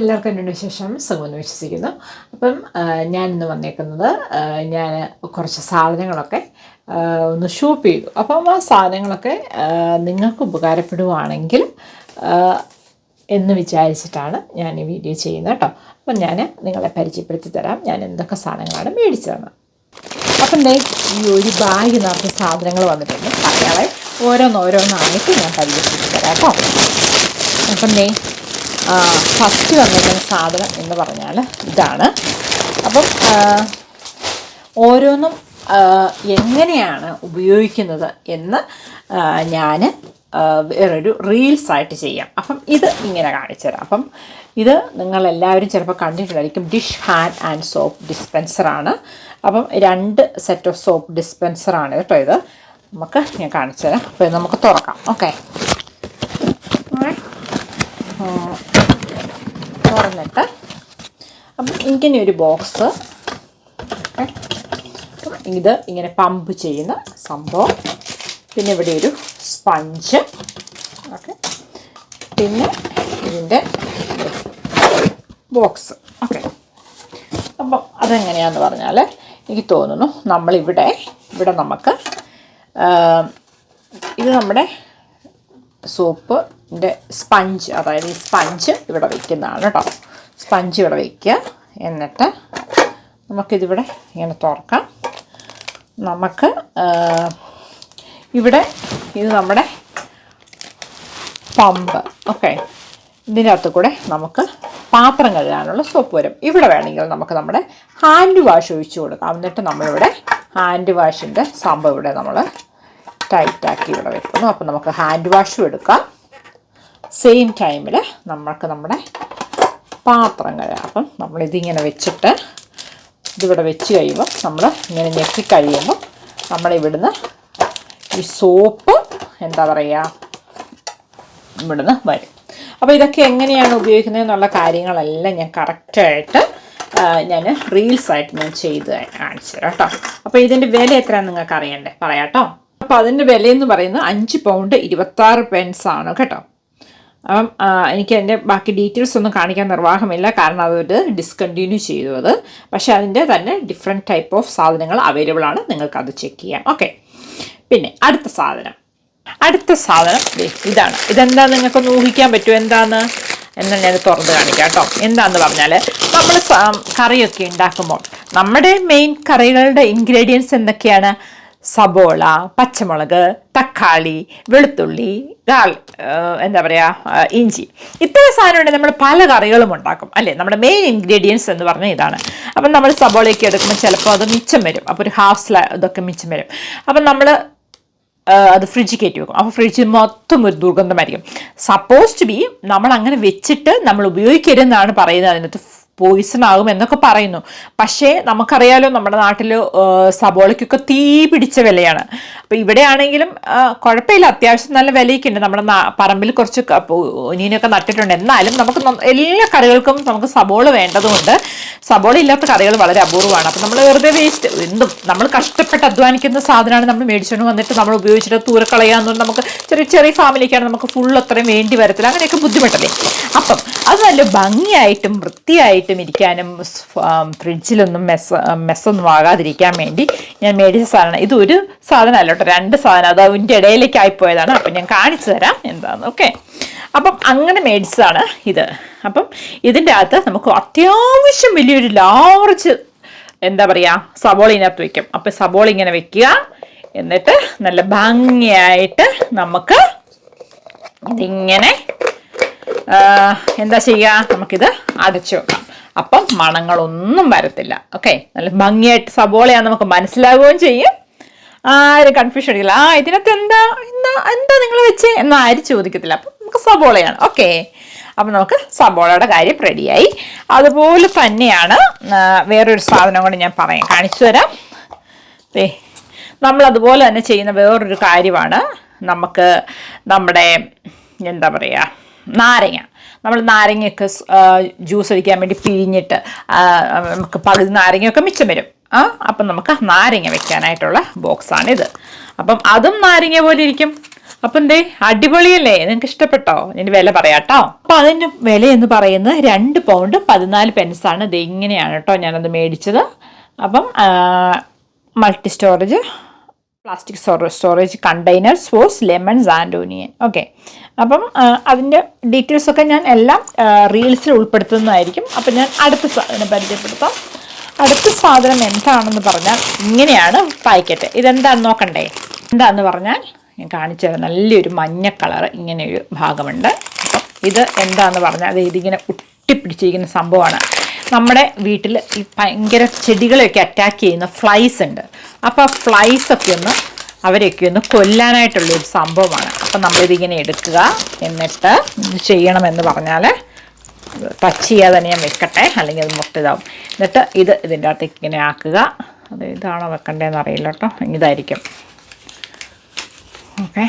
എല്ലാവർക്കും എന്റെ ശേഷം സുഖമെന്ന് വിശ്വസിക്കുന്നു. അപ്പം ഞാൻ ഇന്ന് വന്നേക്കുന്നത് ഞാൻ കുറച്ച് സാധനങ്ങളൊക്കെ ഒന്ന് ഷോപ്പ് ചെയ്തു. അപ്പം ആ സാധനങ്ങളൊക്കെ നിങ്ങൾക്ക് ഉപകാരപ്പെടുവാണെങ്കിൽ എന്ന് വിചാരിച്ചിട്ടാണ് ഞാൻ ഈ വീഡിയോ ചെയ്യുന്നത് കേട്ടോ. അപ്പം ഞാൻ നിങ്ങളെ പരിചയപ്പെടുത്തി തരാം. ഞാൻ എന്തൊക്കെ സാധനങ്ങളാണ് മേടിച്ചതെന്ന്. അപ്പം ഈ ഒരു ബാഗ് നിറച്ച സാധനങ്ങൾ വന്നിട്ടുണ്ട്. അയാളെ ഓരോന്നോരോന്നായിട്ട് ഞാൻ പരിചയപ്പെടുത്തി തരാം കേട്ടോ. അപ്പം ഫസ്റ്റ് വന്നിരിക്കുന്ന സാധനം എന്ന് പറഞ്ഞാൽ ഇതാണ്. അപ്പം ഓരോന്നും എങ്ങനെയാണ് ഉപയോഗിക്കുന്നത് എന്ന് ഞാൻ വേറൊരു റീൽസ് ആയിട്ട് ചെയ്യാം. അപ്പം ഇത് ഇങ്ങനെ കാണിച്ചു തരാം. അപ്പം ഇത് നിങ്ങളെല്ലാവരും ചിലപ്പോൾ കണ്ടിട്ടുണ്ടായിരിക്കും ഡിഷ് ഹാൻഡ് ആൻഡ് സോപ്പ് ഡിസ്പെൻസറാണ് അപ്പം രണ്ട് സെറ്റ് ഓഫ് സോപ്പ് ഡിസ്പെൻസറാണ് കേട്ടോ ഇത്. നമുക്ക് ഞാൻ കാണിച്ചു തരാം. അപ്പോൾ ഇത് നമുക്ക് തുറക്കാം. ഓക്കെ തുറന്നിട്ട് അപ്പം ഇങ്ങനെ ഒരു ബോക്സ് ഇത് ഇങ്ങനെ പമ്പ് ചെയ്യുന്ന സംഭവം. പിന്നെ ഇവിടെ ഒരു സ്പഞ്ച്. ഓക്കെ. പിന്നെ ഇതിന്റെ ബോക്സ്. ഓക്കെ. അപ്പം അതെങ്ങനെയാന്ന് പറഞ്ഞാൽ എനിക്ക് തോന്നുന്നു നമ്മളിവിടെ ഇവിടെ നമുക്ക് ഇത് നമ്മുടെ സോപ്പിന്റെ സ്പഞ്ച് അതായത് ഈ സ്പഞ്ച് ഇവിടെ വയ്ക്കുന്നതാണ് കേട്ടോ സ്പഞ്ച് ഇവിടെ വയ്ക്കുക. എന്നിട്ട് നമുക്കിതിവിടെ ഇങ്ങനെ തുറക്കാം. നമുക്ക് ഇവിടെ ഇത് നമ്മുടെ പമ്പ്. ഓക്കെ. ഇതിന്റെ അകത്ത് കൂടെ നമുക്ക് പാത്രം കഴുകാനുള്ള സോപ്പ് വരും. ഇവിടെ വേണമെങ്കിൽ നമുക്ക് നമ്മുടെ ഹാൻഡ് വാഷ് ഒഴിച്ചു കൊടുക്കാം. എന്നിട്ട് നമ്മളിവിടെ ഹാൻഡ് വാഷിന്റെ സംഭവം ഇവിടെ നമ്മൾ ടൈറ്റാക്കി ഇവിടെ വെക്കുന്നു അപ്പോൾ നമുക്ക് ഹാൻഡ് വാഷും എടുക്കാം. സെയിം ടൈമിൽ നമ്മൾക്ക് നമ്മുടെ പാത്രം കഴുകാം അപ്പം നമ്മളിതിങ്ങനെ വെച്ചിട്ട് ഇതിവിടെ വെച്ച് കഴിയുമ്പോൾ നമ്മൾ ഇങ്ങനെ ഞെക്കി കഴിയുമ്പോൾ നമ്മളിവിടുന്ന് ഈ സോപ്പ് എന്താ പറയുക ഇവിടുന്ന് വരും. അപ്പോൾ ഇതൊക്കെ എങ്ങനെയാണ് ഉപയോഗിക്കുന്നത് എന്നുള്ള കാര്യങ്ങളെല്ലാം ഞാൻ കറക്റ്റായിട്ട് ഞാൻ റീൽസായിട്ട് ഞാൻ ചെയ്ത് കാണിച്ചു തരാം കേട്ടോ. അപ്പോൾ ഇതിന്റെ വില എത്രയാണെന്ന് നിങ്ങൾക്ക് അറിയണ്ടേ പറയാം കേട്ടോ. അപ്പോൾ അതിന്റെ വിലയെന്ന് പറയുന്നത് അഞ്ച് പൗണ്ട് ഇരുപത്താറ് പെൻസ് ആണ് കേട്ടോ. അപ്പം എനിക്ക് അതിന്റെ ബാക്കി ഡീറ്റെയിൽസ് ഒന്നും കാണിക്കാൻ നിർവാഹമില്ല. കാരണം അതൊരു ഡിസ്കണ്ടിന്യൂ ചെയ്തു അത്. പക്ഷേ അതിന്റെ തന്നെ ഡിഫറെന്റ് ടൈപ്പ് ഓഫ് സാധനങ്ങൾ അവൈലബിൾ ആണ്. നിങ്ങൾക്ക് അത് ചെക്ക് ചെയ്യാം. ഓക്കെ പിന്നെ അടുത്ത സാധനം. അടുത്ത സാധനം ഇതാണ്. ഇതെന്താ നിങ്ങൾക്കൊന്ന് ഊഹിക്കാൻ പറ്റുമോ? എന്താന്ന്? എന്ന് ഞാൻ തുറന്ന് കാണിക്കാം കേട്ടോ. എന്താന്ന് പറഞ്ഞാൽ നമ്മൾ കറിയൊക്കെ ഉണ്ടാക്കുമ്പോൾ നമ്മുടെ മെയിൻ കറികളുടെ ഇൻഗ്രീഡിയൻസ് എന്തൊക്കെയാണ്? സബോള പച്ചമുളക് തക്കാളി വെളുത്തുള്ളി ഗാൾ എന്താ പറയുക ഇഞ്ചി. ഇത്തരം സാധനമുണ്ട് നമ്മൾ പല കറികളും ഉണ്ടാക്കും. അല്ലേ? നമ്മുടെ മെയിൻ ഇൻഗ്രീഡിയൻസ് എന്ന് പറഞ്ഞാൽ ഇതാണ്. അപ്പം നമ്മൾ സബോളയൊക്കെ എടുക്കുമ്പോൾ ചിലപ്പോൾ അത് മിച്ചം വരും. അപ്പോൾ ഒരു ഹാഫ് സ്ലാ ഇതൊക്കെ മിച്ചം വരും. അപ്പം നമ്മൾ അത് ഫ്രിഡ്ജിൽ കയറ്റി വെക്കും. അപ്പോൾ ഫ്രിഡ്ജിൽ മൊത്തം ഒരു ദുർഗന്ധമായിരിക്കും സപ്പോസ് ടു ബി നമ്മൾ അങ്ങനെ വെച്ചിട്ട് നമ്മൾ ഉപയോഗിക്കരുതെന്നാണ് പറയുന്നത്. അതിനകത്ത് പോയിസൺ ആകും എന്നൊക്കെ പറയുന്നു. പക്ഷേ നമുക്കറിയാലോ നമ്മുടെ നാട്ടിൽ സബോളയ്ക്കൊക്കെ തീ പിടിച്ച വിലയാണ്. ഇവിടെ ആണെങ്കിലും കുഴപ്പമില്ല. അത്യാവശ്യം നല്ല വിലയൊക്കെ ഉണ്ട് നമ്മുടെ പറമ്പിൽ കുറച്ച് ഒനിയനൊക്കെ നട്ടിട്ടുണ്ട്. എന്നാലും നമുക്ക് എല്ലാ കറികൾക്കും നമുക്ക് സബോള വേണ്ടതുകൊണ്ട് സബോള ഇല്ലാത്ത കറികൾ വളരെ അപൂർവമാണ്. അപ്പോൾ നമ്മൾ വെറുതെ വേസ്റ്റ് എന്തും നമ്മൾ കഷ്ടപ്പെട്ട് അധ്വാനിക്കുന്ന സാധനമാണ് നമ്മൾ മേടിച്ചുകൊണ്ട് വന്നിട്ട് നമ്മൾ ഉപയോഗിച്ചിട്ട് ദൂരെ കളയാന്നുകൊണ്ട് നമുക്ക് ചെറിയ ചെറിയ ഫാമിലിക്കാണ് നമുക്ക് ഫുൾ അത്രയും വേണ്ടി വരത്തില്ല. അങ്ങനെയൊക്കെ ബുദ്ധിമുട്ടല്ലേ? അപ്പം അത് നല്ല ഭംഗിയായിട്ടും വൃത്തിയായിട്ടും ഇരിക്കാനും ഫ്രിഡ്ജിലൊന്നും മെസ്സ മെസ്സൊന്നും ആകാതിരിക്കാൻ വേണ്ടി ഞാൻ മേടിച്ച സാധനം. ഇത് ഒരു സാധനം അല്ല കേട്ടോ രണ്ട് സാധനം. അത് അതിന്റെ ഇടയിലേക്ക് ആയിപ്പോയതാണ് അപ്പം ഞാൻ കാണിച്ചു തരാം എന്താന്ന്. ഓക്കെ അപ്പം അങ്ങനെ മേടിച്ചതാണ് ഇത്. അപ്പം ഇതിന്റെ അകത്ത് നമുക്ക് അത്യാവശ്യം വലിയൊരു ലാർജ് എന്താ പറയുക സബോള ഇതിനകത്ത് വയ്ക്കും അപ്പം സബോള ഇങ്ങനെ വെക്കുക. എന്നിട്ട് നല്ല ഭംഗിയായിട്ട് നമുക്ക് ഇതിങ്ങനെ എന്താ ചെയ്യുക? നമുക്കിത് അടച്ചു വെക്കാം. അപ്പം മണങ്ങളൊന്നും വരത്തില്ല. ഓക്കെ നല്ല ഭംഗിയായിട്ട് സബോളയാണ് നമുക്ക് മനസ്സിലാവുകയും ചെയ്യും. ആരും കൺഫ്യൂഷൻ അടിക്കില്ല ആ ഇതിനകത്ത് എന്താ എന്താ എന്താ നിങ്ങൾ വെച്ചേ? എന്ന് ആരും ചോദിക്കത്തില്ല. അപ്പം നമുക്ക് സബോളയാണ്. ഓക്കെ അപ്പം നമുക്ക് സബോളയുടെ കാര്യം റെഡിയായി അതുപോലെ തന്നെയാണ് വേറൊരു സാധനം കൂടെ ഞാൻ പറയാം. കാണിച്ചു തരാം. ഏ നമ്മൾ അതുപോലെ തന്നെ ചെയ്യുന്ന വേറൊരു കാര്യമാണ്. നമുക്ക് നമ്മുടെ എന്താ പറയുക നാരങ്ങ. നമ്മൾ നാരങ്ങയൊക്കെ ജ്യൂസ് അടിക്കാൻ വേണ്ടി പിഴിഞ്ഞിട്ട് നമുക്ക് പകുതി നാരങ്ങയൊക്കെ മിച്ചം വരും. ആ അപ്പം നമുക്ക് നാരങ്ങ വെക്കാനായിട്ടുള്ള ബോക്സാണിത്. അപ്പം അതും നാരങ്ങ പോലെ ഇരിക്കും. അപ്പം എന്തേ അടിപൊളിയല്ലേ? നിങ്ങൾക്ക് ഇഷ്ടപ്പെട്ടോ? ഇതിന്റെ വില പറയാട്ടോ. അപ്പം അതിന്റെ വില എന്ന് പറയുന്നത് രണ്ട് പൗണ്ട് പതിനാല് പെൻസാണ് ഇത് ഇങ്ങനെയാണ് കേട്ടോ ഞാനത് മേടിച്ചത്. അപ്പം multi storage plastic storage container sauce lemons and onion okay അപ്പം അതിന്റെ ഡീറ്റെയിൽസൊക്കെ ഞാൻ എല്ലാം റീൽസിൽ ഉൾപ്പെടുത്തുന്നതായിരിക്കും. അപ്പം ഞാൻ അടുത്ത സാധനം പരിചയപ്പെടുത്താം. അടുത്ത സാധനം എന്താണെന്ന് പറഞ്ഞാൽ ഇങ്ങനെയാണ് പാക്കറ്റ് ഇതെന്താണെന്ന് നോക്കണ്ടേ? എന്താന്ന് പറഞ്ഞാൽ ഞാൻ കാണിച്ചു തരാം. നല്ലൊരു മഞ്ഞ കളർ ഇങ്ങനെയൊരു ഭാഗമുണ്ട്. അപ്പം ഇത് എന്താന്ന് പറഞ്ഞാൽ അത് ഇതിങ്ങനെ ഒട്ടിപ്പിടിച്ചിരിക്കുന്ന സംഭവമാണ്. നമ്മുടെ വീട്ടിൽ ഈ ഭയങ്കര ചെടികളെയൊക്കെ അറ്റാക്ക് ചെയ്യുന്ന ഫ്ലൈസ് ഉണ്ട്. അപ്പോൾ ആ ഫ്ലൈസ് ഒക്കെ ഒന്ന് അവരെയൊക്കെ ഒന്ന് കൊല്ലാനായിട്ടുള്ള ഒരു സംഭവമാണ്. അപ്പം നമ്മളിതിങ്ങനെ എടുക്കുക. എന്നിട്ട് ചെയ്യണമെന്ന് പറഞ്ഞാൽ ടച്ച് തന്നെ ഞാൻ വെക്കട്ടെ അല്ലെങ്കിൽ അത് മുട്ടിതാവും എന്നിട്ട് ഇത് ഇതിന്റെ അകത്തേക്ക് ഇങ്ങനെ ആക്കുക. അത് ഇതാണോ വെക്കണ്ടേന്ന് അറിയില്ല കേട്ടോ. ഇതായിരിക്കും. ഓക്കെ.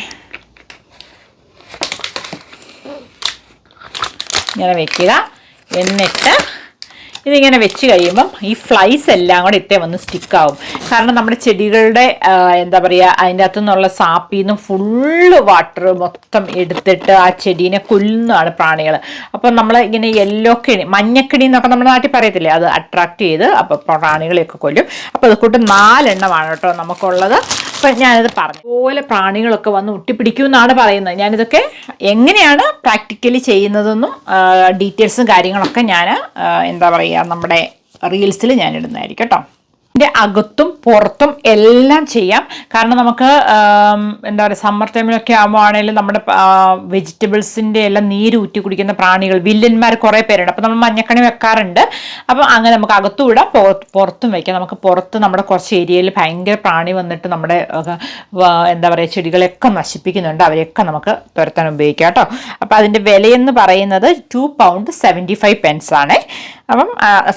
ഇങ്ങനെ വെക്കുക. എന്നിട്ട് ഇതിങ്ങനെ വെച്ച് കഴിയുമ്പം ഈ ഫ്ലൈസ് എല്ലാം കൂടെ ഇട്ടേ വന്ന് സ്റ്റിക്കാവും കാരണം നമ്മുടെ ചെടികളുടെ എന്താ പറയുക അതിന്റെ അകത്തു നിന്നുള്ള സാപ്പിൽ നിന്നും ഫുള്ള് വാട്ടർ മൊത്തം എടുത്തിട്ട് ആ ചെടീനെ കൊല്ലുന്നതാണ് പ്രാണികൾ അപ്പം നമ്മൾ ഇങ്ങനെ യെല്ലോ കിണി മഞ്ഞക്കിണി എന്നൊക്കെ നമ്മുടെ നാട്ടിൽ പറയത്തില്ലേ? അത് അട്രാക്ട് ചെയ്ത് അപ്പോൾ പ്രാണികളെയൊക്കെ കൊല്ലും. അപ്പോൾ അത് കൂട്ട് നാലെണ്ണമാണ് കേട്ടോ നമുക്കുള്ളത്. അപ്പം ഞാനത് പറഞ്ഞു. പോലെ പ്രാണികളൊക്കെ വന്ന് ഒട്ടിപ്പിടിക്കും എന്നാണ് പറയുന്നത്. ഞാനിതൊക്കെ എങ്ങനെയാണ് പ്രാക്ടിക്കലി ചെയ്യുന്നതെന്നും ഡീറ്റെയിൽസും കാര്യങ്ങളൊക്കെ ഞാൻ എന്താ പറയുക നമ്മുടെ റീൽസിൽ ഞാൻ ഇടുന്നതായിരിക്കും കേട്ടോ. അകത്തും പുറത്തും എല്ലാം ചെയ്യാം. കാരണം നമുക്ക് എന്താ പറയുക സമ്മർ ടൈമിലൊക്കെ ആകുമ്പോൾ ആണെങ്കിലും നമ്മുടെ വെജിറ്റബിൾസിന്റെ എല്ലാം നീര് ഊറ്റി കുടിക്കുന്ന പ്രാണികൾ വില്ലന്മാർ കുറേ പേരുണ്ട്. അപ്പോൾ നമ്മൾ മഞ്ഞക്കണി വെക്കാറുണ്ട്. അപ്പം അങ്ങനെ നമുക്ക് അകത്തും ഇടാം പുറത്തും വയ്ക്കാം നമുക്ക് പുറത്ത് നമ്മുടെ കുറച്ച് ഏരിയയിൽ ഭയങ്കര പ്രാണി വന്നിട്ട് നമ്മുടെ എന്താ പറയുക ചെടികളെയൊക്കെ നശിപ്പിക്കുന്നുണ്ട്. അവരെയൊക്കെ നമുക്ക് തുരത്താൻ ഉപയോഗിക്കാം കേട്ടോ. അപ്പോൾ അതിന്റെ വിലയെന്ന് പറയുന്നത് two pound seventy five pence അപ്പം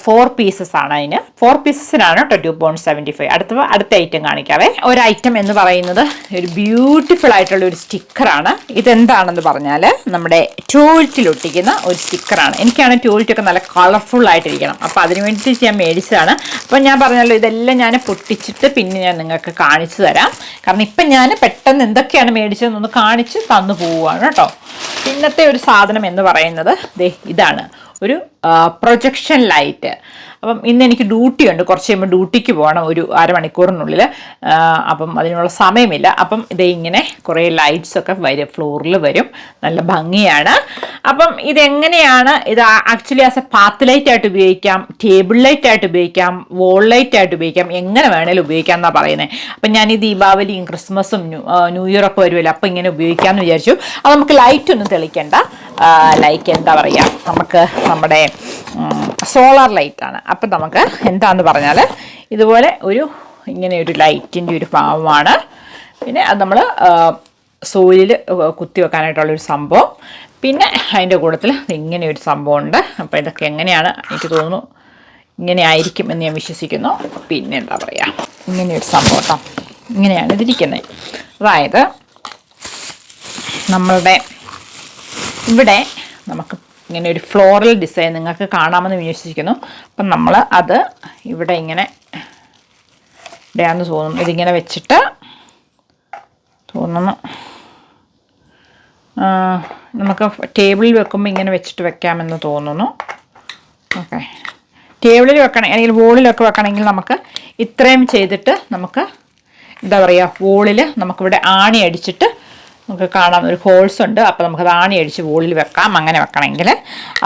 ഫോർ പീസസ് ആണ് അതിന്. ഫോർ പീസസിനാണ് കേട്ടോ ടു പോയിന്റ് സെവന്റി ഫൈവ് അടുത്ത അടുത്ത ഐറ്റം കാണിക്കാവേ. ഒരു ഐറ്റം എന്ന് പറയുന്നത് ഒരു ബ്യൂട്ടിഫുൾ ആയിട്ടുള്ള ഒരു സ്റ്റിക്കറാണ് ഇതെന്താണെന്ന് പറഞ്ഞാൽ നമ്മുടെ ടോയ്ലറ്റിൽ ഒട്ടിക്കുന്ന ഒരു സ്റ്റിക്കറാണ് എനിക്കാണ് ടോയ്ലറ്റ് ഒക്കെ നല്ല കളർഫുൾ ആയിട്ടിരിക്കണം. അപ്പോൾ അതിന് വേണ്ടിയിട്ട് ഞാൻ മേടിച്ചതാണ്. അപ്പോൾ ഞാൻ പറഞ്ഞല്ലോ ഇതെല്ലാം ഞാൻ പൊട്ടിച്ചിട്ട് പിന്നെ ഞാൻ നിങ്ങൾക്ക് കാണിച്ചു തരാം. കാരണം ഇപ്പം ഞാൻ പെട്ടെന്ന് എന്തൊക്കെയാണ് മേടിച്ചതെന്നൊന്ന് കാണിച്ച് തന്നു പോവുകയാണ് കേട്ടോ. പിന്നത്തെ ഒരു സാധനം എന്ന് പറയുന്നത് ദേ ഇതാണ്. ഒരു പ്രൊജക്ഷൻ ലൈറ്റ് അപ്പം ഇന്ന് എനിക്ക് ഡ്യൂട്ടി ഉണ്ട്. കുറച്ച് കഴിയുമ്പോൾ ഡ്യൂട്ടിക്ക് പോകണം ഒരു അരമണിക്കൂറിനുള്ളിൽ. അപ്പം അതിനുള്ള സമയമില്ല. അപ്പം ഇതേ ഇങ്ങനെ കുറേ ലൈറ്റ്സ് ഒക്കെ വരും ഫ്ലോറിൽ വരും. നല്ല ഭംഗിയാണ്. അപ്പം ഇതെങ്ങനെയാണ്? ഇത് actually as a path light ആയിട്ട് ഉപയോഗിക്കാം ടേബിൾ ലൈറ്റ് ആയിട്ട് ഉപയോഗിക്കാം വോൾ ലൈറ്റ് ആയിട്ട് ഉപയോഗിക്കാം എങ്ങനെ വേണേലും ഉപയോഗിക്കാം എന്നാണ് പറയുന്നത് അപ്പം ഞാൻ ഈ ദീപാവലിയും ക്രിസ്മസും ന്യൂ ഇയർ ഒക്കെ വരുമല്ലോ. അപ്പം ഇങ്ങനെ ഉപയോഗിക്കാമെന്ന് വിചാരിച്ചു. അത് നമുക്ക് ലൈറ്റ് ഒന്നും തെളിക്കണ്ട. ലൈക്ക് എന്താ പറയുക നമുക്ക് നമ്മുടെ സോളാർ ലൈറ്റാണ് അപ്പം നമുക്ക് എന്താന്ന് പറഞ്ഞാൽ ഇതുപോലെ ഒരു ഇങ്ങനെ ഒരു ലൈറ്റിന്റെ ഒരു ഭാവമാണ്. പിന്നെ അത് നമ്മൾ സൂര്യയിൽ കുത്തി വെക്കാനായിട്ടുള്ളൊരു സംഭവം. പിന്നെ അതിന്റെ കൂട്ടത്തിൽ ഇങ്ങനെ ഒരു സംഭവം ഉണ്ട് അപ്പോൾ ഇതൊക്കെ എങ്ങനെയാണ് എനിക്ക് തോന്നുന്നു ഇങ്ങനെ ആയിരിക്കും എന്ന് ഞാൻ വിശ്വസിക്കുന്നു. പിന്നെ എന്താ പറയുക ഇങ്ങനെ ഒരു സംഭവം കേട്ടോ. ഇങ്ങനെയാണ് ഇതിരിക്കുന്നത്. അതായത് നമ്മളുടെ ഇവിടെ നമുക്ക് ഇങ്ങനെ ഒരു ഫ്ലോറൽ ഡിസൈൻ നിങ്ങൾക്ക് കാണാമെന്ന് വിശ്വസിക്കുന്നു. അപ്പം നമ്മൾ അത് ഇവിടെ ഇങ്ങനെ ഇടയാന്ന് തോന്നുന്നു. ഇതിങ്ങനെ വെച്ചിട്ട് തോന്നുന്നു. നമുക്ക് ടേബിളിൽ വെക്കുമ്പോൾ ഇങ്ങനെ വെച്ചിട്ട് വെക്കാമെന്ന് തോന്നുന്നു. ഓക്കെ. ടേബിളിൽ വെക്കണം അല്ലെങ്കിൽ വോളിലൊക്കെ വെക്കണമെങ്കിൽ നമുക്ക് ഇത്രയും ചെയ്തിട്ട് നമുക്ക് എന്താ പറയുക വോളിൽ നമുക്കിവിടെ ആണി അടിച്ചിട്ട് നമുക്ക് കാണാം. ഒരു ഹോൾസ് ഉണ്ട്. അപ്പോൾ നമുക്ക് ആണി അടിച്ച് വോളിൽ വെക്കാം. അങ്ങനെ വെക്കണമെങ്കിൽ.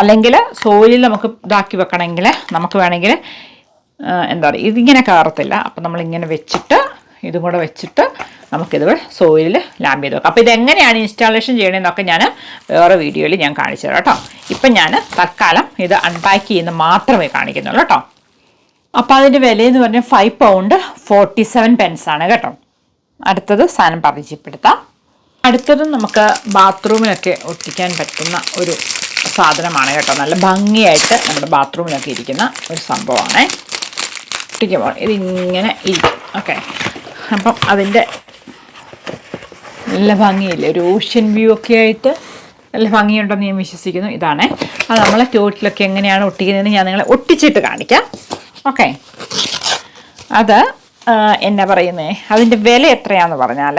അല്ലെങ്കിൽ സോയിലിൽ നമുക്ക് ഇതാക്കി വെക്കണമെങ്കിൽ നമുക്ക് വേണമെങ്കിൽ എന്താ പറയുക ഇതിങ്ങനെ കയറത്തില്ല. അപ്പം നമ്മളിങ്ങനെ വെച്ചിട്ട് ഇതും കൂടെ വെച്ചിട്ട് നമുക്കിത് സോയിലിൽ ലാമ്പ് ചെയ്ത് വെക്കാം. അപ്പോൾ ഇതെങ്ങനെയാണ് ഇൻസ്റ്റാളേഷൻ ചെയ്യണമെന്നൊക്കെ ഞാൻ വേറെ വീഡിയോയിൽ ഞാൻ കാണിച്ചു തരാം കേട്ടോ. ഇപ്പം ഞാൻ തൽക്കാലം ഇത് അൺപാക്ക് ചെയ്യുന്ന മാത്രമേ കാണിക്കുന്നുള്ളൂ കേട്ടോ. അപ്പോൾ അതിന്റെ വിലയെന്ന് പറഞ്ഞാൽ ഫൈവ് പൗണ്ട് ഫോർട്ടി സെവൻ പെൻസാണ് കേട്ടോ. അടുത്തത് സാധനം പരിചയപ്പെടുത്താം. അടുത്തത് നമുക്ക് ബാത്റൂമിലൊക്കെ ഒട്ടിക്കാൻ പറ്റുന്ന ഒരു സാധനമാണ് കേട്ടോ. നല്ല ഭംഗിയായിട്ട് നമ്മുടെ ബാത്റൂമിലൊക്കെ ഇരിക്കുന്ന ഒരു സംഭവമാണ്. ഒട്ടിക്കുമ്പോൾ ഇതിങ്ങനെ ഇരിക്കും. ഓക്കെ. അപ്പം അതിന്റെ നല്ല ഭംഗിയില്ലേ? ഒരു ഓഷ്യൻ വ്യൂ ഒക്കെ ആയിട്ട് നല്ല ഭംഗിയുണ്ടെന്ന് ഞാൻ വിശ്വസിക്കുന്നു. ഇതാണ്. അത് നമ്മളെ ടോട്ടിലൊക്കെ എങ്ങനെയാണ് ഒട്ടിക്കുന്നതെന്ന് ഞാൻ നിങ്ങളെ ഒട്ടിച്ചിട്ട് കാണിക്കാം. ഓക്കെ. അത് എന്നാ പറയുന്നത് അതിന്റെ വില എത്രയാന്ന് പറഞ്ഞാൽ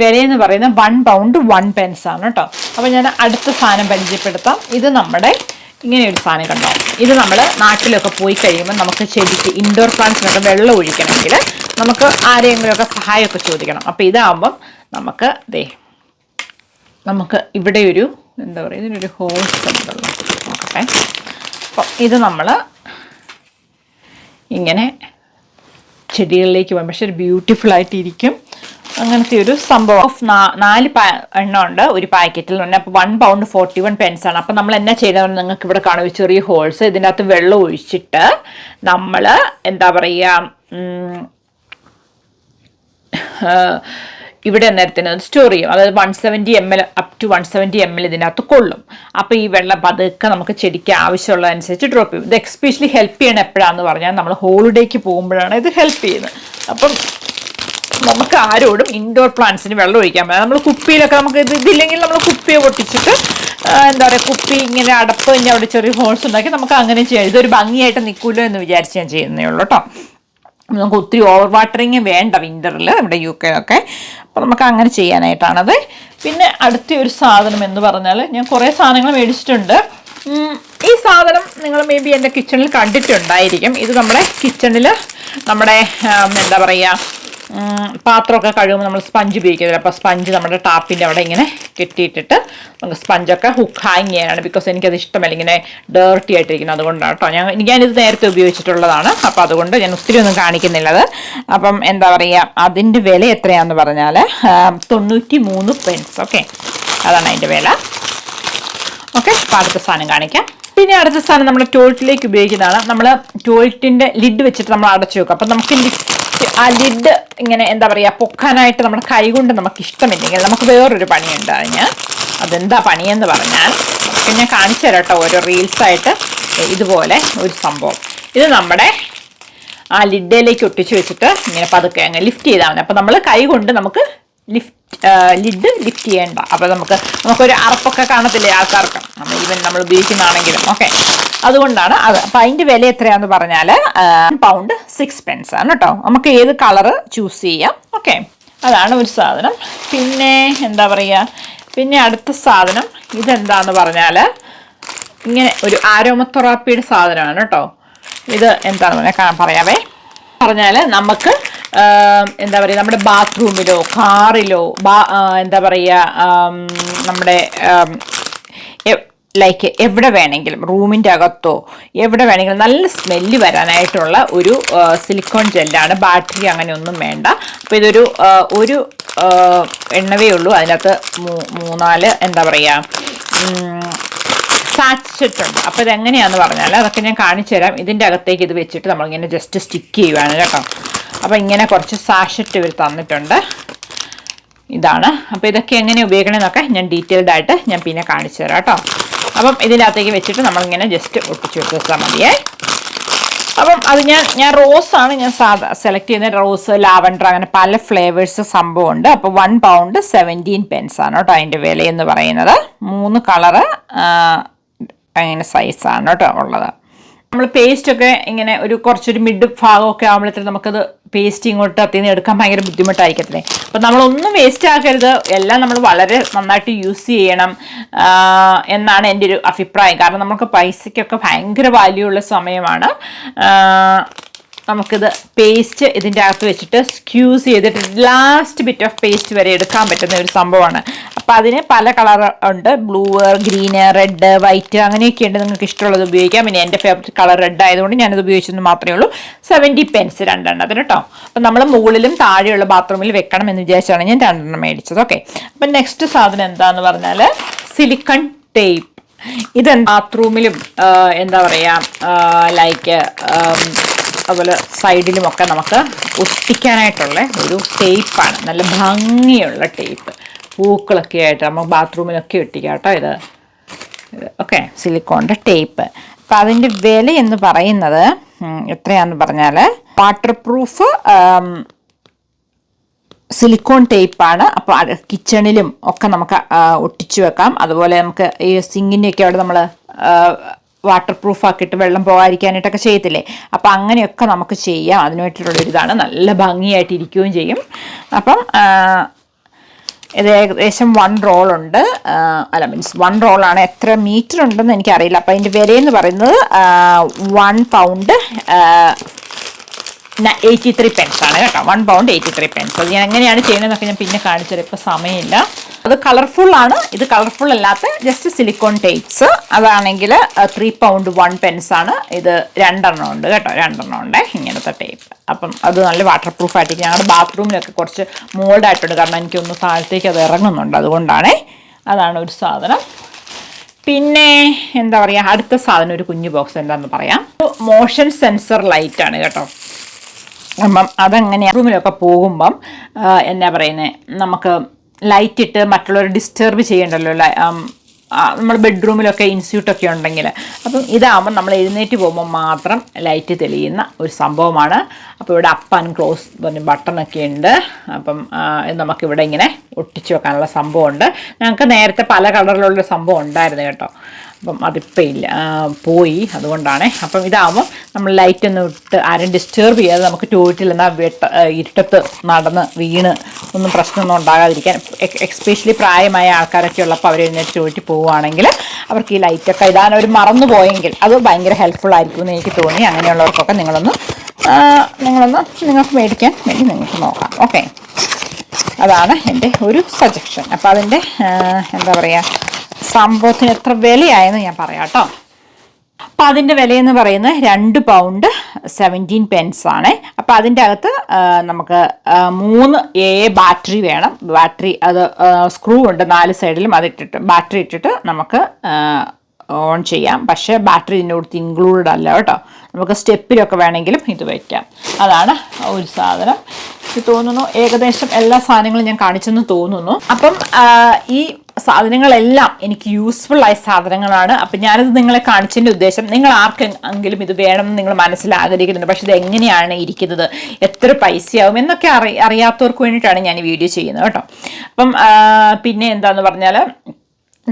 വിലയെന്ന് പറയുന്നത് വൺ പൗണ്ട് വൺ പെൻസ് ആണ് കേട്ടോ. അപ്പോൾ ഞാൻ അടുത്ത സാധനം പരിചയപ്പെടുത്താം. ഇത് നമ്മുടെ ഇങ്ങനെ ഒരു സാധനം കണ്ടോ? ഇത് നമ്മൾ നാട്ടിലൊക്കെ പോയി കഴിയുമ്പോൾ നമുക്ക് ചെടിക്ക് ഇൻഡോർ പ്ലാന്റ്സിനൊക്കെ വെള്ളം ഒഴിക്കണമെങ്കിൽ നമുക്ക് ആരെങ്കിലുമൊക്കെ സഹായമൊക്കെ ചോദിക്കണം. അപ്പോൾ ഇതാകുമ്പം നമുക്ക് ദേ നമുക്ക് ഇവിടെ ഒരു എന്താ പറയുക ഇതിനൊരു ഹോൾസ് ഉണ്ടല്ലോ. നോക്കട്ടെ. അപ്പോൾ ഇത് നമ്മൾ ഇങ്ങനെ ചെടികളിലേക്ക് പോകും പക്ഷെ ബ്യൂട്ടിഫുൾ ആയിട്ടിരിക്കും. അങ്ങനത്തെ ഒരു സംഭവം ഓഫ് നാല് എണ്ണം ഉണ്ട് ഒരു പാക്കറ്റിൽ. നിന്ന് അപ്പോൾ one pound forty one pence ആണ്. അപ്പോൾ നമ്മൾ എന്നാ ചെയ്യുന്നത് നിങ്ങൾക്ക് ഇവിടെ കാണും. ഒരു ചെറിയ ഹോൾസ് ഇതിന്റെ അകത്ത് വെള്ളം ഒഴിച്ചിട്ട് നമ്മൾ എന്താ പറയുക ഇവിടെ നേരത്തിന് സ്റ്റോർ ചെയ്യും. അതായത് one seventy M L up to one seventy M L ഇതിനകത്ത് കൊള്ളും. അപ്പോൾ ഈ വെള്ളം പതുക്കെ നമുക്ക് ചെടിക്ക് ആവശ്യമുള്ളതനുസരിച്ച് ഡ്രോപ്പ് ചെയ്യും. ഇത് എക്സ്പെഷ്യലി ഹെൽപ്പ് ചെയ്യണം എപ്പോഴാണെന്ന് പറഞ്ഞാൽ നമ്മൾ ഹോളിഡേക്ക് പോകുമ്പോഴാണ് ഇത് ഹെൽപ്പ് ചെയ്യുന്നത്. അപ്പം നമുക്ക് ആരോടും ഇൻഡോർ പ്ലാന്റ്സിന് വെള്ളം ഒഴിക്കാൻ പറ്റില്ല. നമ്മൾ കുപ്പിയിലൊക്കെ നമുക്ക് ഇത് ഇതില്ലെങ്കിൽ നമ്മൾ കുപ്പിയെ പൊട്ടിച്ചിട്ട് എന്താ പറയുക കുപ്പി ഇങ്ങനെ അടപ്പ് കഴിഞ്ഞാൽ അവിടെ ചെറിയ ഹോൾസ് ഉണ്ടാക്കി നമുക്ക് അങ്ങനെ ചെയ്യാം. ഇതൊരു ഭംഗിയായിട്ട് നിൽക്കുമല്ലോ എന്ന് വിചാരിച്ച് ഞാൻ ചെയ്യുന്നേ ഉള്ളൂ കേട്ടോ നമുക്ക് ഒത്തിരി ഓവർ വാട്ടറിങ് വേണ്ട വിന്ററിൽ നമ്മുടെ യു ഒക്കെ. അപ്പോൾ നമുക്ക് അങ്ങനെ ചെയ്യാനായിട്ടാണത്. പിന്നെ അടുത്ത ഒരു സാധനം എന്ന് പറഞ്ഞാൽ ഞാൻ കുറേ സാധനങ്ങൾ മേടിച്ചിട്ടുണ്ട്. ഈ സാധനം നിങ്ങൾ മേ ബി എന്റെ കിച്ചണിൽ കണ്ടിട്ടുണ്ടായിരിക്കും. ഇത് നമ്മുടെ കിച്ചണിൽ നമ്മുടെ എന്താ പറയുക പാത്രമൊക്കെ കഴുകുമ്പോൾ നമ്മൾ സ്പഞ്ച് ഉപയോഗിക്കുന്നില്ല അപ്പോൾ സ്പഞ്ച് നമ്മുടെ ടാപ്പിന്റെ അവിടെ ഇങ്ങനെ കെട്ടിയിട്ടിട്ട് നമുക്ക് സ്പഞ്ചൊക്കെ ഹുക്ക് ഹാങ് ചെയ്യാനാണ്. ബിക്കോസ് എനിക്കത് ഇഷ്ടമല്ല. ഇങ്ങനെ ഡേർട്ടി ആയിട്ടിരിക്കുന്നത്. അതുകൊണ്ടാണ് കേട്ടോ. ഞാൻ ഞാനിത് നേരത്തെ ഉപയോഗിച്ചിട്ടുള്ളതാണ്. അപ്പോൾ അതുകൊണ്ട് ഞാൻ ഒത്തിരി ഒന്നും കാണിക്കുന്നില്ലത്. അപ്പം എന്താ പറയുക അതിന്റെ വില എത്രയാണെന്ന് പറഞ്ഞാൽ തൊണ്ണൂറ്റി മൂന്ന് പെൻസ് ഓക്കെ അതാണ് അതിന്റെ വില. ഓക്കെ അപ്പോൾ അടുത്ത സാധനം കാണിക്കാം. പിന്നെ അടുത്ത സാധനം നമ്മൾ ടോയ്ലറ്റിലേക്ക് ഉപയോഗിക്കുന്നതാണ്. നമ്മൾ ടോയ്ലറ്റിന്റെ ലിഡ് വെച്ചിട്ട് നമ്മൾ അടച്ചു വെക്കും. അപ്പം നമുക്ക് ലിഫ്റ്റ് ആ ലിഡ് ഇങ്ങനെ എന്താ പറയുക പൊക്കാനായിട്ട് നമ്മുടെ കൈ കൊണ്ട് നമുക്ക് ഇഷ്ടമില്ലെങ്കിൽ നമുക്ക് വേറൊരു പണിയുണ്ട് അതിന് അതെന്താ പണിയെന്ന് പറഞ്ഞാൽ പിന്നെ കാണിച്ചു തരാം കേട്ടോ ഓരോ റീൽസായിട്ട് ഇതുപോലെ ഒരു സംഭവം. ഇത് നമ്മുടെ ആ ലിഡിലേക്ക് ഒട്ടിച്ചു വെച്ചിട്ട് ഇങ്ങനെ പതുക്കെ അങ്ങ് ലിഫ്റ്റ് ചെയ്താൽ മതി. അപ്പോൾ നമ്മൾ കൈ കൊണ്ട് നമുക്ക് ലിഫ്റ്റ് ലിഡ് ലിഫ്റ്റ് ചെയ്യേണ്ട. അപ്പോൾ നമുക്ക് നമുക്കൊരു അറപ്പൊക്കെ കാണത്തില്ലേ ആൾക്കാർക്ക്? നമ്മൾ ഈവൻ നമ്മൾ ഉപയോഗിക്കുന്നതാണെങ്കിലും. ഓക്കെ അതുകൊണ്ടാണ് അത്. അപ്പോൾ അതിന്റെ വില എത്രയാന്ന് പറഞ്ഞാൽ പൗണ്ട് സിക്സ് പെൻസ് ആണ് കേട്ടോ നമുക്ക് ഏത് കളറ് ചൂസ് ചെയ്യാം. ഓക്കെ അതാണ് ഒരു സാധനം. പിന്നെ എന്താ പറയുക പിന്നെ അടുത്ത സാധനം ഇതെന്താന്ന് പറഞ്ഞാൽ ഇങ്ങനെ ഒരു ആരോമത്തൊറാപ്പിയുടെ സാധനമാണ് കേട്ടോ ഇത് എന്താണെന്ന് പറയാവേ? പറഞ്ഞാൽ നമുക്ക് എന്താ പറയുക നമ്മുടെ ബാത്റൂമിലോ കാറിലോ എന്താ പറയുക നമ്മുടെ ലൈക്ക് എവിടെ വേണമെങ്കിലും റൂമിന്റെ അകത്തോ എവിടെ വേണമെങ്കിലും നല്ല സ്മെല്ല് വരാനായിട്ടുള്ള ഒരു സിലിക്കോൺ ജെല്ലാണ് ബാറ്ററി അങ്ങനെയൊന്നും വേണ്ട. അപ്പോൾ ഇതൊരു ഒരു എണ്ണവേ ഉള്ളൂ. അതിനകത്ത് മൂന്നാൽ എന്താ പറയുക സാച്ചിട്ട് ഉണ്ട്. അപ്പോൾ ഇതെങ്ങനെയാണെന്ന് പറഞ്ഞാൽ അതൊക്കെ ഞാൻ കാണിച്ചു തരാം. ഇതിന്റെ അകത്തേക്ക് ഇത് വെച്ചിട്ട് നമ്മളിങ്ങനെ ജസ്റ്റ് സ്റ്റിക്ക് ചെയ്യുവാണ് കേട്ടോ. അപ്പോൾ ഇങ്ങനെ കുറച്ച് സാഷറ്റ് ഇവർ തന്നിട്ടുണ്ട്. ഇതാണ്. അപ്പോൾ ഇതൊക്കെ എങ്ങനെ ഉപയോഗിക്കണമെന്നൊക്കെ ഞാൻ ഡീറ്റെയിൽഡ് ആയിട്ട് ഞാൻ പിന്നെ കാണിച്ചു തരാം കേട്ടോ. അപ്പം ഇതിനകത്തേക്ക് വെച്ചിട്ട് നമ്മളിങ്ങനെ ജസ്റ്റ് ഒട്ടിച്ചു വെച്ചാൽ മതിയേ. അപ്പം അത് ഞാൻ ഞാൻ റോസാണ് ഞാൻ സാധാ സെലക്ട് ചെയ്യുന്നത് റോസ് ലാവൻഡർ അങ്ങനെ പല ഫ്ലേവേഴ്സ് സംഭവമുണ്ട്. അപ്പോൾ വൺ പൗണ്ട് സെവന്റീൻ പെൻസ് ആണ് കേട്ടോ അതിന്റെ വില എന്ന് പറയുന്നത്. മൂന്ന് കളറ് അങ്ങനെ സൈസാണ് കേട്ടോ ഉള്ളത്. നമ്മൾ പേസ്റ്റ് ഒക്കെ ഇങ്ങനെ ഒരു കുറച്ചൊരു മിഡ് ഭാഗമൊക്കെ ആകുമ്പോഴത്തേക്കും നമുക്കത് പേസ്റ്റ് ഇങ്ങോട്ട് അത്തിന്ന് എടുക്കാൻ ഭയങ്കര ബുദ്ധിമുട്ടായിരിക്കത്തില്ലേ? അപ്പം നമ്മളൊന്നും വേസ്റ്റ് ആക്കരുത്. എല്ലാം നമ്മൾ വളരെ നന്നായിട്ട് യൂസ് ചെയ്യണം എന്നാണ് എന്റെ ഒരു അഭിപ്രായം. കാരണം നമുക്ക് പൈസയ്ക്കൊക്കെ ഭയങ്കര വാല്യൂ ഉള്ള സമയമാണ്. നമുക്കിത് പേസ്റ്റ് ഇതിന്റെ അകത്ത് വെച്ചിട്ട് സ്ക്യൂസ് ചെയ്തിട്ട് ലാസ്റ്റ് ബിറ്റ് ഓഫ് പേസ്റ്റ് വരെ എടുക്കാൻ പറ്റുന്ന ഒരു സംഭവമാണ്. അപ്പോൾ അതിന് പല കളർ ഉണ്ട്. ബ്ലൂ ഗ്രീന് റെഡ് വൈറ്റ് അങ്ങനെയൊക്കെ ഉണ്ട് നിങ്ങൾക്ക് ഇഷ്ടമുള്ളത് ഉപയോഗിക്കാം. പിന്നെ എന്റെ ഫേവററ്റ് കളർ റെഡ് ആയതുകൊണ്ട് ഞാനത് ഉപയോഗിച്ചെന്ന് മാത്രമേ ഉള്ളൂ. സെവന്റി പെൻസ് രണ്ടെണ്ണത്തിന് കേട്ടോ അപ്പം നമ്മൾ മുകളിലും താഴെയുള്ള ബാത്റൂമിൽ വെക്കണം എന്ന് വിചാരിച്ചാണ് ഞാൻ രണ്ടെണ്ണം മേടിച്ചത്. ഓക്കെ അപ്പം നെക്സ്റ്റ് സാധനം എന്താന്ന് പറഞ്ഞാൽ സിലിക്കൺ ടേപ്പ് ഇത് ബാത്റൂമിലും എന്താ പറയുക ലൈക്ക് അതുപോലെ സൈഡിലുമൊക്കെ നമുക്ക് ഒട്ടിക്കാനായിട്ടുള്ള ഒരു ടേപ്പാണ് നല്ല ഭംഗിയുള്ള ടേപ്പ് പൂക്കളൊക്കെ ആയിട്ട് നമ്മൾ ബാത്റൂമിലൊക്കെ ഒട്ടിക്കാം കേട്ടോ ഇത്. ഓക്കെ സിലിക്കോണിന്റെ ടേപ്പ് അപ്പം അതിന്റെ വില എന്ന് പറയുന്നത് എത്രയാണെന്ന് പറഞ്ഞാൽ വാട്ടർ പ്രൂഫ് സിലിക്കോൺ ടേപ്പാണ് അപ്പോൾ കിച്ചണിലും ഒക്കെ നമുക്ക് ഒട്ടിച്ചു വെക്കാം. അതുപോലെ നമുക്ക് ഈ സിങ്ങിന്റെയൊക്കെ അവിടെ നമ്മൾ വാട്ടർ പ്രൂഫ് ആക്കിയിട്ട് വെള്ളം പോകാതിരിക്കാനായിട്ടൊക്കെ ചെയ്യത്തില്ലേ? അപ്പോൾ അങ്ങനെയൊക്കെ നമുക്ക് ചെയ്യാം. അതിനായിട്ടുള്ളൊരു ഇതാണ്. നല്ല ഭംഗിയായിട്ട് ഇരിക്കുകയും ചെയ്യും. അപ്പം ഇത് ഏകദേശം വൺ റോളുണ്ട് അല്ല മീൻസ് വൺ റോളാണ് എത്ര മീറ്റർ ഉണ്ടെന്ന് എനിക്കറിയില്ല. അപ്പോൾ അതിന്റെ വിലയെന്ന് പറയുന്നത് വൺ പൗണ്ട് എയ്റ്റി ത്രീ പെൻസാണ് കേട്ടോ. One pound eighty three pence അത് ഞാൻ എങ്ങനെയാണ് ചെയ്യുന്നതെന്നൊക്കെ ഞാൻ പിന്നെ കാണിച്ചത് ഇപ്പോൾ സമയമില്ല. അത് കളർഫുൾ ആണ്. ഇത് കളർഫുൾ അല്ലാത്ത ജസ്റ്റ് സിലിക്കോൺ ടേപ്സ് അതാണെങ്കിൽ ത്രീ പൗണ്ട് വൺ പെൻസ് ആണ്. ഇത് രണ്ടെണ്ണം ഉണ്ട് കേട്ടോ. രണ്ടെണ്ണം ഉണ്ട് ഇങ്ങനത്തെ ടേപ്പ് അപ്പം അത് നല്ല വാട്ടർ പ്രൂഫ് ആയിട്ട് ഞങ്ങളുടെ ബാത്റൂമിലൊക്കെ കുറച്ച് മോൾഡ് ആയിട്ടുണ്ട്. കാരണം എനിക്കൊന്ന് താഴത്തേക്ക് അത് ഇറങ്ങുന്നുണ്ട്. അതുകൊണ്ടാണ് അതാണ് ഒരു സാധനം. പിന്നെ എന്താ പറയുക അടുത്ത സാധനം ഒരു കുഞ്ഞു ബോക്സ് എന്താണെന്ന് പറയാം. മോഷൻ സെൻസർ ലൈറ്റ് ആണ് കേട്ടോ. അപ്പം അതെങ്ങനെയാണ് റൂമിലൊക്കെ പോകുമ്പം എന്നാ പറയുന്നത് നമുക്ക് ലൈറ്റ് ഇട്ട് മറ്റുള്ളവരെ ഡിസ്റ്റർബ് ചെയ്യണ്ടല്ലോ നമ്മൾ ബെഡ്റൂമിലൊക്കെ ഇൻസ്യൂട്ടൊക്കെ ഉണ്ടെങ്കിൽ അപ്പം ഇതാകുമ്പോൾ നമ്മൾ എഴുന്നേറ്റ് പോകുമ്പോൾ മാത്രം ലൈറ്റ് തെളിയുന്ന ഒരു സംഭവമാണ്. അപ്പോൾ ഇവിടെ അപ്പ് ആൻഡ് ക്ലോസ് പറഞ്ഞ ബട്ടണൊക്കെ ഉണ്ട്. അപ്പം നമുക്കിവിടെ ഇങ്ങനെ ഒട്ടിച്ചു വെക്കാനുള്ള സംഭവമുണ്ട്. ഞങ്ങൾക്ക് നേരത്തെ പല കളറിലുള്ള സംഭവം ഉണ്ടായിരുന്നു കേട്ടോ. അപ്പം അതിപ്പോൾ ഇല്ല പോയി അതുകൊണ്ടാണ്. അപ്പം ഇതാകുമ്പോൾ നമ്മൾ ലൈറ്റ് ഒന്ന് ഇട്ട് ആരും ഡിസ്റ്റേർബ് ചെയ്യാതെ നമുക്ക് ടോയ്ലറ്റിൽ എന്നാൽ വെട്ട ഇരുട്ടത്ത് നടന്ന് വീണ് ഒന്നും പ്രശ്നമൊന്നും ഉണ്ടാകാതിരിക്കാൻ. എക്സ്പെഷ്യലി പ്രായമായ ആൾക്കാരൊക്കെ ഉള്ളപ്പോൾ അവർ എഴുന്നേറ്റ് ടോയ്ലറ്റിൽ പോവുകയാണെങ്കിൽ അവർക്ക് ഈ ലൈറ്റൊക്കെ ഇടാൻ അവർ മറന്നു പോയെങ്കിൽ അത് ഭയങ്കര ഹെൽപ്ഫുൾ ആയിരിക്കും എന്ന് എനിക്ക് തോന്നി. അങ്ങനെയുള്ളവർക്കൊക്കെ നിങ്ങളൊന്ന് നിങ്ങളൊന്ന് നിങ്ങൾക്ക് മേടിക്കാൻ വേണ്ടി നിങ്ങൾക്ക് നോക്കാം. ഓക്കെ അതാണ് എന്റെ ഒരു സജഷൻ അപ്പോൾ അതിന്റെ എന്താ പറയുക സംഭവത്തിന് എത്ര വിലയായെന്ന് ഞാൻ പറയാം കേട്ടോ. അപ്പം അതിന്റെ വിലയെന്ന് പറയുന്നത് രണ്ട് പൗണ്ട് സെവന്റീൻ പെൻസ് ആണ്. അപ്പം അതിന്റെ അകത്ത് നമുക്ക് മൂന്ന് എ ബാറ്ററി വേണം. ബാറ്ററി അത് സ്ക്രൂ ഉണ്ട് നാല് സൈഡിലും അത് ഇട്ടിട്ട് ബാറ്ററി ഇട്ടിട്ട് നമുക്ക് ഓൺ ചെയ്യാം. പക്ഷേ ബാറ്ററി ഇതിന്റെ കൊടുത്ത് ഇൻക്ലൂഡഡ് അല്ല കേട്ടോ. നമുക്ക് സ്റ്റെപ്പിലൊക്കെ വേണമെങ്കിലും ഇത് വയ്ക്കാം അതാണ് ഒരു സാധനം. എനിക്ക് തോന്നുന്നു ഏകദേശം എല്ലാ സാധനങ്ങളും ഞാൻ കാണിച്ചെന്ന് തോന്നുന്നു. അപ്പം ഈ സാധനങ്ങളെല്ലാം എനിക്ക് യൂസ്ഫുൾ ആയ സാധനങ്ങളാണ്. അപ്പം ഞാനിത് നിങ്ങളെ കാണിച്ചതിന്റെ ഉദ്ദേശം നിങ്ങൾ ആർക്കെങ്കിലും ഇത് വേണമെന്ന് നിങ്ങൾ മനസ്സിൽ ആഗ്രഹിക്കുന്നുണ്ട് പക്ഷെ ഇത് എങ്ങനെയാണ് ഇരിക്കുന്നത് എത്ര പൈസയാവും എന്നൊക്കെ അറി അറിയാത്തവർക്ക് വേണ്ടിയിട്ടാണ് ഞാൻ ഈ വീഡിയോ ചെയ്യുന്നത് കേട്ടോ. അപ്പം പിന്നെ എന്താന്ന് പറഞ്ഞാൽ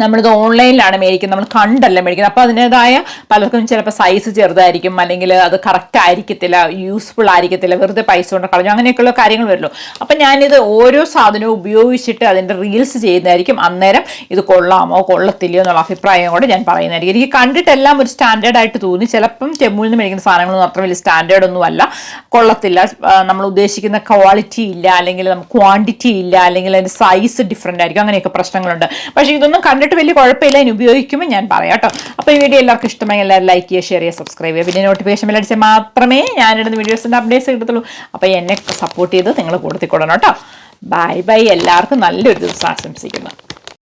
നമ്മളിത് ഓൺലൈനിലാണ് മേടിക്കുന്നത്. നമ്മൾ കണ്ടല്ല മേടിക്കുന്നത്. അപ്പോൾ അതിന്റെതായ പലർക്കും ചിലപ്പോൾ സൈസ് ചെറുതായിരിക്കും അല്ലെങ്കിൽ അത് കറക്റ്റ് ആയിരിക്കത്തില്ല യൂസ്ഫുൾ ആയിരിക്കത്തില്ല വെറുതെ പൈസ കൊണ്ട് കളഞ്ഞു അങ്ങനെയൊക്കെയുള്ള കാര്യങ്ങൾ വരുമല്ലോ അപ്പം ഞാനിത് ഓരോ സാധനവും ഉപയോഗിച്ചിട്ട് അതിന്റെ റീൽസ് ചെയ്യുന്നതായിരിക്കും. അന്നേരം ഇത് കൊള്ളാമോ കൊള്ളത്തില്ലയോ എന്നുള്ള അഭിപ്രായം കൂടെ ഞാൻ പറയുന്നതായിരിക്കും. എനിക്ക് കണ്ടിട്ടെല്ലാം ഒരു സ്റ്റാൻഡേർഡ് ആയിട്ട് തോന്നി. ചിലപ്പം ചെമ്മൂലിൽ നിന്ന് മേടിക്കുന്ന സാധനങ്ങളൊന്നും അത്ര വലിയ സ്റ്റാൻഡേർഡ് ഒന്നും അല്ല. കൊള്ളത്തില്ല. നമ്മൾ ഉദ്ദേശിക്കുന്ന ക്വാളിറ്റി ഇല്ല അല്ലെങ്കിൽ ക്വാണ്ടിറ്റി ഇല്ല അല്ലെങ്കിൽ അതിന്റെ സൈസ് ഡിഫറെന്റ് ആയിരിക്കും. അങ്ങനെയൊക്കെ പ്രശ്നങ്ങളുണ്ട്. പക്ഷേ ഇതൊന്നും കണ്ടിട്ട് വലിയ കുഴപ്പമില്ല ഇനി ഉപയോഗിക്കുമ്പോൾ ഞാൻ പറയാം കേട്ടോ. അപ്പോൾ ഈ വീഡിയോ എല്ലാവർക്കും ഇഷ്ടമായി എല്ലാവരും ലൈക്ക് ചെയ്യുക ഷെയർ ചെയ്യുക സബ്സ്ക്രൈബ് ചെയ്യുക. പിന്നെ നോട്ടിഫിക്കേഷൻ ബെല്ലടിച്ചാൽ മാത്രമേ ഞാനിടുന്ന വീഡിയോസിന്റെ അപ്ഡേറ്റ്സ് കിട്ടത്തുള്ളൂ. അപ്പോൾ എന്നെ സപ്പോർട്ട് ചെയ്ത് നിങ്ങൾ കൊടുത്തിക്കൊള്ളണം കേട്ടോ. ബൈ ബൈ എല്ലാവർക്കും നല്ലൊരു ദിവസം ആശംസിക്കുന്നു.